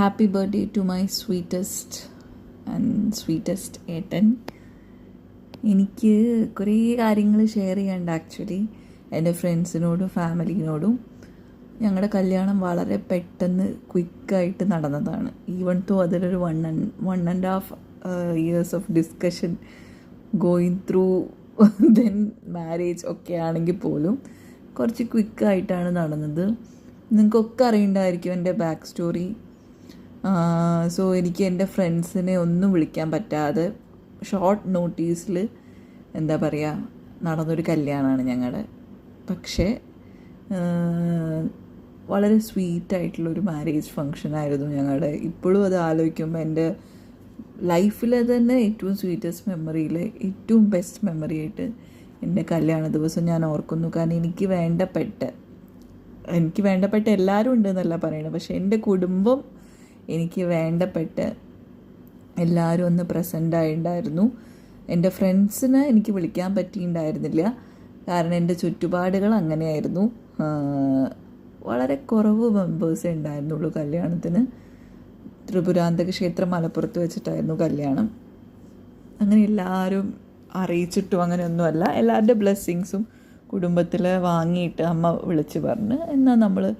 Happy birthday to my sweetest and sweetest ഏട്ടൻ. എനിക്ക് കുറേ കാര്യങ്ങൾ ഷെയർ ചെയ്യാണ്ട് ആക്ച്വലി എന്റെ ഫ്രണ്ട്സിനോടും ഫാമിലിനോടും ഞങ്ങളുടെ കല്യാണം വളരെ പെട്ടെന്ന് ക്വിക്കായിട്ട് നടന്നതാണ്. ഈവൺ തോ അതിലൊരു one and one and half years of discussion going through then marriage ഒക്കെ ആണെങ്കിൽ പോലും കുറച്ച് ക്വിക്കായിട്ടാണ് നടന്നത്. നിങ്ങൾക്കൊക്കെ അറിയണ്ടായിരിക്കും എന്റെ ബാക്ക് സ്റ്റോറി സോ എനിക്ക് എന്റെ ഫ്രണ്ട്സിനെ ഒന്നും വിളിക്കാൻ പറ്റാതെ ഷോർട്ട് നോട്ടീസിൽ എന്താ പറയുക നടന്നൊരു കല്യാണമാണ് ഞങ്ങളുടെ പക്ഷേ വളരെ സ്വീറ്റ് ആയിട്ടുള്ളൊരു മാരേജ് ഫങ്ഷൻ ആയിരുന്നു ഞങ്ങളുടെ ഇപ്പോഴും അത് ആലോചിക്കുമ്പോൾ എന്റെ ലൈഫിലെ തന്നെ ഏറ്റവും സ്വീറ്റസ്റ്റ് മെമ്മറിയിൽ ഏറ്റവും ബെസ്റ്റ് മെമ്മറി ആയിട്ട് എന്റെ കല്യാണ ദിവസം ഞാൻ ഓർക്കുന്നു. കാരണം എനിക്ക് വേണ്ടപ്പെട്ട എനിക്ക് വേണ്ടപ്പെട്ട എല്ലാവരും ഉണ്ടെന്നല്ല പറയണത്. പക്ഷേ എന്റെ കുടുംബം എനിക്ക് വേണ്ടപ്പെട്ട് എല്ലാവരും ഒന്ന് പ്രസന്റ് ആയിട്ടുണ്ടായിരുന്നു എന്റെ ഫ്രണ്ട്സിനെ എനിക്ക് വിളിക്കാൻ പറ്റിയിട്ടുണ്ടായിരുന്നില്ല. കാരണം എന്റെ ചുറ്റുപാടുകൾ അങ്ങനെയായിരുന്നു. വളരെ കുറവ് മെമ്പേഴ്സേ ഉണ്ടായിരുന്നുള്ളൂ കല്യാണത്തിന്. ത്രിപുരാന്തക ക്ഷേത്രം മലപ്പുറത്ത് വെച്ചിട്ടായിരുന്നു കല്യാണം. അങ്ങനെ എല്ലാവരും അറിയിച്ചിട്ടും അങ്ങനെയൊന്നുമല്ല. എല്ലാവരുടെ ബ്ലെസ്സിങ്സും കുടുംബത്തിൽ വാങ്ങിയിട്ട് അമ്മ വിളിച്ച് പറഞ്ഞ്. എന്നാൽ നമ്മൾ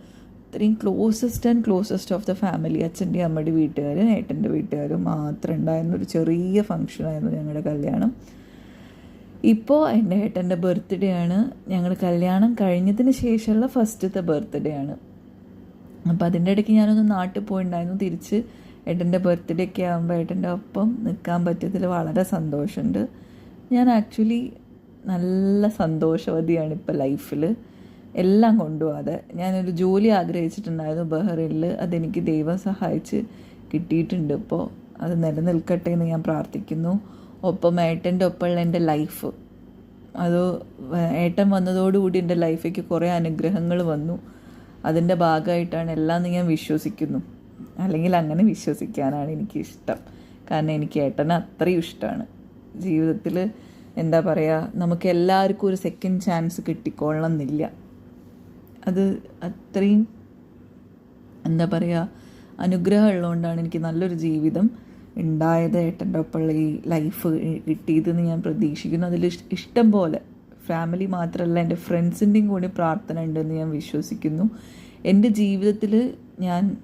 ഇത്രയും closest and closest of the family അച്ഛന്റെ അമ്മയുടെ വീട്ടുകാരും ഏട്ടന്റെ വീട്ടുകാരും മാത്രം ഉണ്ടായിരുന്ന ഒരു ചെറിയ ഫങ്ഷനായിരുന്നു ഞങ്ങളുടെ കല്യാണം. ഇപ്പോൾ എന്റെ ഏട്ടന്റെ ബർത്ത്ഡേ ആണ്. ഞങ്ങൾ കല്യാണം കഴിഞ്ഞതിന് ശേഷമുള്ള ഫസ്റ്റത്തെ ബർത്ത്ഡേ ആണ്. അപ്പോൾ അതിന്റെ ഇടയ്ക്ക് ഞാനൊന്ന് നാട്ടിൽ പോയിണ്ടായിരുന്നു. തിരിച്ച് ഏട്ടന്റെ ബർത്ത്ഡേ ഒക്കെ ആകുമ്പോൾ ഏട്ടന്റെ ഒപ്പം നിൽക്കാൻ പറ്റിയതിൽ വളരെ സന്തോഷമുണ്ട്. ഞാൻ ആക്ച്വലി നല്ല സന്തോഷവതിയാണ് ഇപ്പോൾ ലൈഫിൽ എല്ലാം കൊണ്ടുപോകാതെ ഞാനൊരു ജോലി ആഗ്രഹിച്ചിട്ടുണ്ടായിരുന്നു ബഹ്റിനിൽ അതെനിക്ക് ദൈവം സഹായിച്ച് കിട്ടിയിട്ടുണ്ട്. ഇപ്പോൾ അത് നിലനിൽക്കട്ടെ എന്ന് ഞാൻ പ്രാർത്ഥിക്കുന്നു. ഒപ്പം ഏട്ടന്റെ ഒപ്പമുള്ള എന്റെ ലൈഫ്. അത് ഏട്ടൻ വന്നതോടുകൂടി എന്റെ ലൈഫിലേക്ക് കുറേ അനുഗ്രഹങ്ങൾ വന്നു. അതിന്റെ ഭാഗമായിട്ടാണ് എല്ലാം ഞാൻ വിശ്വസിക്കുന്നു. അല്ലെങ്കിൽ അങ്ങനെ വിശ്വസിക്കാനാണ് എനിക്ക് ഇഷ്ടം കാരണം എനിക്ക് ഏട്ടനെ അത്രയും ഇഷ്ടമാണ്. ജീവിതത്തിൽ എന്താ പറയുക നമുക്ക് എല്ലാവർക്കും ഒരു സെക്കൻഡ് ചാൻസ് കിട്ടിക്കൊള്ളണം എന്നില്ല അത് അത്രയും എന്താ പറയുക അനുഗ്രഹം ഉള്ളതുകൊണ്ടാണ് എനിക്ക് നല്ലൊരു ജീവിതം ഉണ്ടായത് ഏട്ടന്റെ ഒപ്പമുള്ള ഈ ലൈഫ് കിട്ടിയതെന്ന് ഞാൻ പ്രതീക്ഷിക്കുന്നു. അതിൽ ഇഷ്ടം പോലെ ഫാമിലി മാത്രമല്ല എന്റെ ഫ്രണ്ട്സിന്റെയും കൂടി പ്രാർത്ഥന ഉണ്ടെന്ന് ഞാൻ വിശ്വസിക്കുന്നു. എന്റെ ജീവിതത്തിൽ ഞാൻ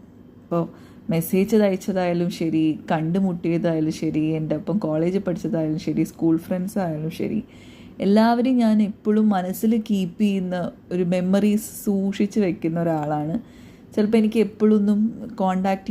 ഇപ്പോൾ മെസ്സേജ് അയച്ചതായാലും ശരി കണ്ടുമുട്ടിയതായാലും ശരി എന്റെ ഒപ്പം കോളേജിൽ പഠിച്ചതായാലും ശരി സ്കൂൾ ഫ്രണ്ട്സ് ആയാലും ശരി എല്ലാവരെയും ഞാൻ എപ്പോഴും മനസ്സിൽ കീപ്പ് ചെയ്യുന്ന ഒരു മെമ്മറീസ് സൂക്ഷിച്ച് വെക്കുന്ന ഒരാളാണ്. ചിലപ്പോൾ എനിക്ക് എപ്പോഴൊന്നും കോണ്ടാക്ട്